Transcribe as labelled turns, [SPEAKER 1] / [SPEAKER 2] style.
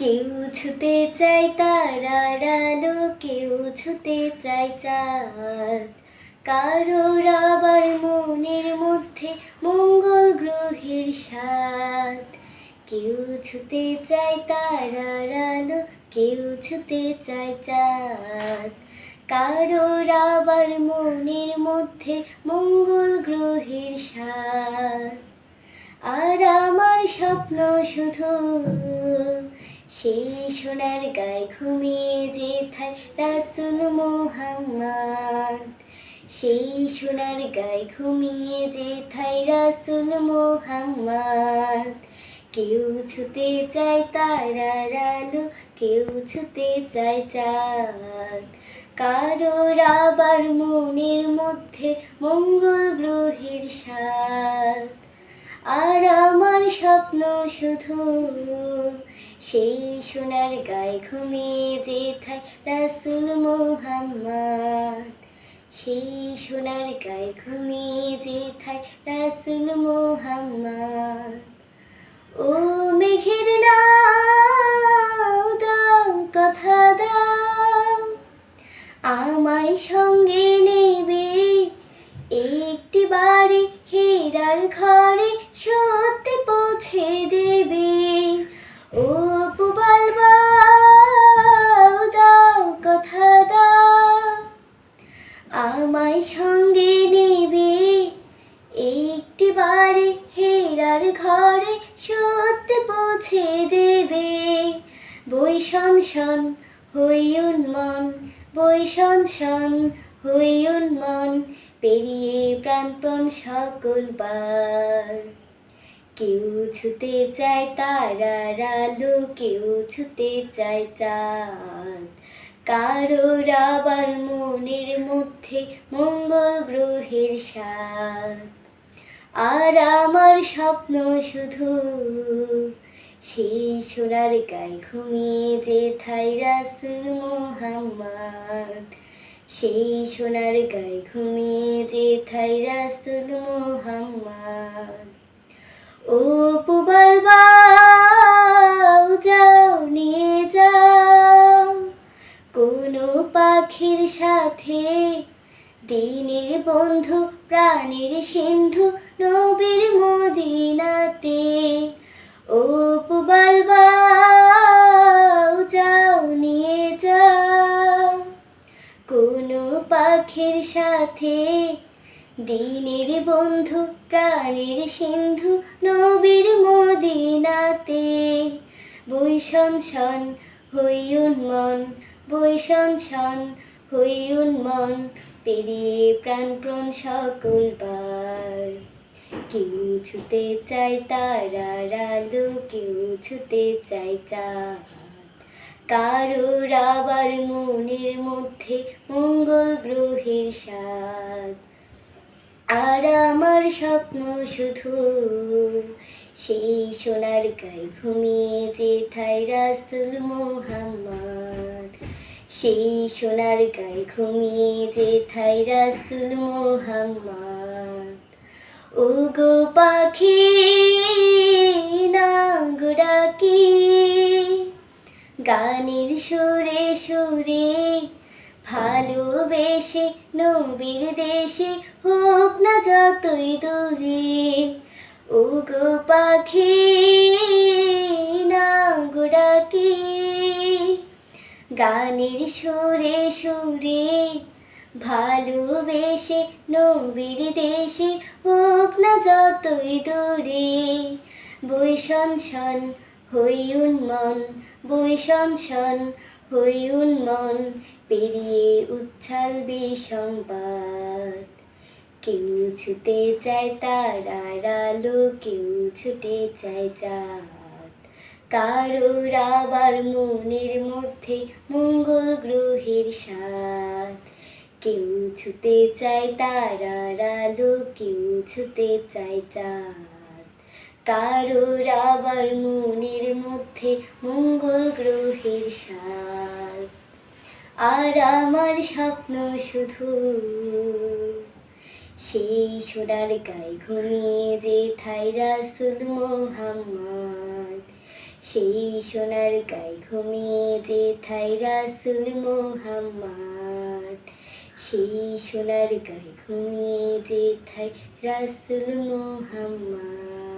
[SPEAKER 1] কেউ ছুতে চায় তারার আলো কেউ ছুতে চায় চাঁদ। কারোর আবার মনের মধ্যে মঙ্গল গ্রহের স্বাদ। কেউ ছুতে চায় তারার আলো কেউ ছুতে চায় চাঁদ। কারোর আবার মনের মধ্যে মঙ্গল গ্রহের স্বাদ। আর আমার স্বপ্ন শুধু সেই সোনার গায়ে ঘুমিয়ে যেথায় রাসুল মোহাম্মদ। সেই সোনার গায়ে ঘুমিয়ে যেথায় রাসুল মোহাম্মদ। কেউ ছুতে চায় তারার আলো, কেউ ছুতে চায় চাঁদ। কারোর আবার মনের মধ্যে মঙ্গল গ্রহের স্বাদ। আর আমার স্বপ্ন শুধু সেই সোনার গায়ে ঘুমিয়ে যেথায় রাসুল মোহাম্মদ। সেই সোনার গায়ে ঘুমিয়ে যেথায় রাসুল মোহাম্মদ। ও মেঘের দাও কথা দাও। আমায় সঙ্গে নেবে একটি বাড়ি হেরার ঘরে সত্যি পৌঁছে দেবে। ও পুবাল দাও কথা দাও। আমায় সঙ্গে নেবে। একটি বাড়ি হেরার ঘরে সত্যি পৌঁছে দেবে। বই শন শন হইউন মন বই শন শন হইউন মন পেরিয়ে প্রাণপণ সকল বার। কেউ ছুতে চায় তারার আলো, কেউ ছুতে চায় চাঁদ। কারোর আবার মনের মধ্যে মঙ্গল গ্রহের স্বাদ। আর আমার স্বপ্ন শুধু সেই সোনার গায়ে ঘুমিয়ে যেথায় রাসুল মোহাম্মদ। সেই সোনার গায়ে ঘুমিয়ে যেথায় রাসুল মোহাম্মদ। ও পুবাল যাও নিয়ে যাও। কোনো পাখির সাথে দিনের বন্ধু, প্রাণের সিন্ধু নবীর মদিনাতে। ও পুবাল পাখির সাথে। দিনের বন্ধু, প্রাণের সিন্ধু নবীর মদিনাতে। বৈশন শন হইউন মন বৈশন শন হইউন মন, পেরিয়ে প্রাণপ্রণ সকল বার। কেউ ছুতে চায় তারা আলো, কেউ ছুতে চায় চাঁদ। কারোর আবার মনের মধ্যে মঙ্গল গ্রহের স্বাদ। আর আমার স্বপ্ন শুধু সেই সোনার গায়ে ঘুমিয়ে যেথায় রাসুল মোহাম্মদ। সেই সোনার গায়ে ঘুমিয়ে যেথায় রাসুল মোহাম্মদ। ও গো পাখি না ডাকি গানের সুরে সুরে, ভালোবেসে নবীর দেশে হোক না যতই দূরে। ও গো পাখি না গানের সুরে সুরে, ভালোবেসে নবীর দেশে হোক না যতই দূরে। বৈশন শন হইউন মন বৈশন শন, হইউন মন, পেরিয়ে উচ্ছাল বিসংবাদ। কেউ ছুতে চায় তারার আলো কেউ ছুটে চায় চাঁদ কারোর আবার মনের মধ্যে মঙ্গল গ্রহের স্বাদ। কেউ ছুতে চায় তারার আলো কেউ ছুতে চায় চাঁদ কারোর আবার মনের মধ্যে মঙ্গল গ্রহের স্বাদ। আর আমার স্বপ্ন শুধু সেই সোনার গায়ে ঘুমিয়ে যেথায় রাসুল মোহাম্মদ। সেই সোনার গায়ে ঘুমিয়ে যে থাই রাসুল মোহাম্মদ। সেই সোনার গায়ে ঘুমিয়ে যে থাই রাসুল মোহাম্মদ।